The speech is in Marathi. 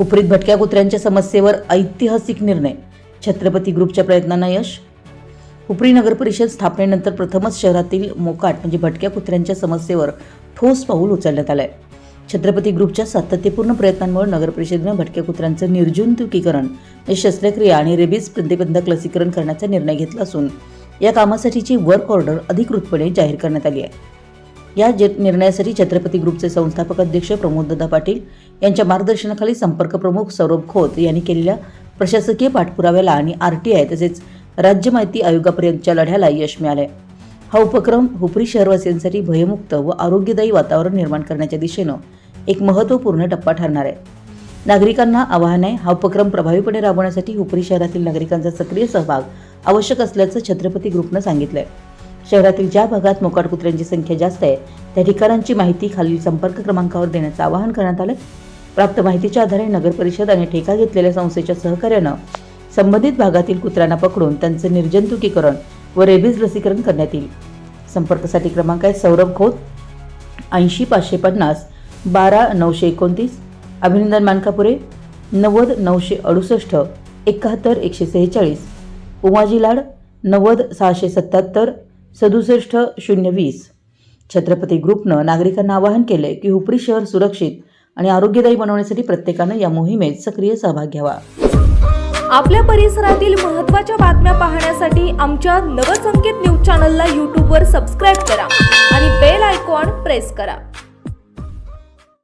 उपरीत भटक्या कुत्र्यांच्या समस्येवर ऐतिहासिक निर्णय. छत्रपती ग्रुपच्या प्रयत्नांना यश. उपरी नगर परिषद स्थापनेनंतर प्रथमच शहरातील मोकाट म्हणजे भटक्या कुत्र्यांच्या समस्येवर ठोस पाऊल उचलण्यात आलंय. छत्रपती ग्रुपच्या सातत्यपूर्ण प्रयत्नांमुळे नगर परिषदेनं भटक्या कुत्र्यांचं निर्जंतुकीकरण शस्त्रक्रिया आणि रेबीज प्रतिबंधक लसीकरण करण्याचा निर्णय घेतला असून या कामासाठीची वर्क ऑर्डर अधिकृतपणे जाहीर करण्यात आली आहे. या जे निर्णयासाठी छत्रपती ग्रुपचे संस्थापक अध्यक्ष प्रमोददा पाटील यांच्या मार्गदर्शनाखाली संपर्क प्रमुख सौरभ खोत यांनी केलेल्या प्रशासकीय पाठपुराव्याला आणि आर टी आय तसेच राज्य माहिती आयोगापर्यंतच्या लढ्याला यश मिळाले हा उपक्रम हुपरी शहरवासियांसाठी भयमुक्त व आरोग्यदायी वातावरण निर्माण करण्याच्या दिशेनं एक महत्त्वपूर्ण टप्पा ठरणार आहे. नागरिकांना आवाहन आहे हा उपक्रम प्रभावीपणे राबवण्यासाठी हुपरी शहरातील नागरिकांचा सक्रिय सहभाग आवश्यक असल्याचं छत्रपती ग्रुपनं सांगितलं आहे शहरातील ज्या भागात मोकाट कुत्र्यांची संख्या जास्त आहे त्या ठिकाणांची माहिती खालील संपर्क क्रमांकावर देण्याचं आवाहन करण्यात आलं प्राप्त माहितीच्या आधारे नगर परिषद आणि ठेका घेतलेल्या संस्थेच्या सहकार्यानं संबंधित भागातील कुत्र्यांना पकडून त्यांचं निर्जंतुकीकरण व रेबीज लसीकरण करण्यात येईल. संपर्कासाठी क्रमांक आहे सौरभ खोत ऐंशी पाचशे पन्नास बारा नऊशे एकोणतीस अभिनंदन मानकापुरे नव्वद नऊशे अडुसष्ट एकाहत्तर एकशे सेहेचाळीस उमाजी लाड नव्वद सहाशे सत्याहत्तर सदुसष्ट शून्य वीस. छत्रपती ग्रुपनं नागरिकांना आवाहन केलंय की हुपरी शहर सुरक्षित आणि आरोग्यदायी बनवण्यासाठी प्रत्येकानं या मोहिमेत सक्रिय सहभाग घ्यावा. आपल्या परिसरातील महत्त्वाच्या बातम्या पाहण्यासाठी आमच्या नवसंकेत न्यूज चॅनलला यूट्यूबवर सबस्क्राईब करा आणि बेल आयकॉन प्रेस करा.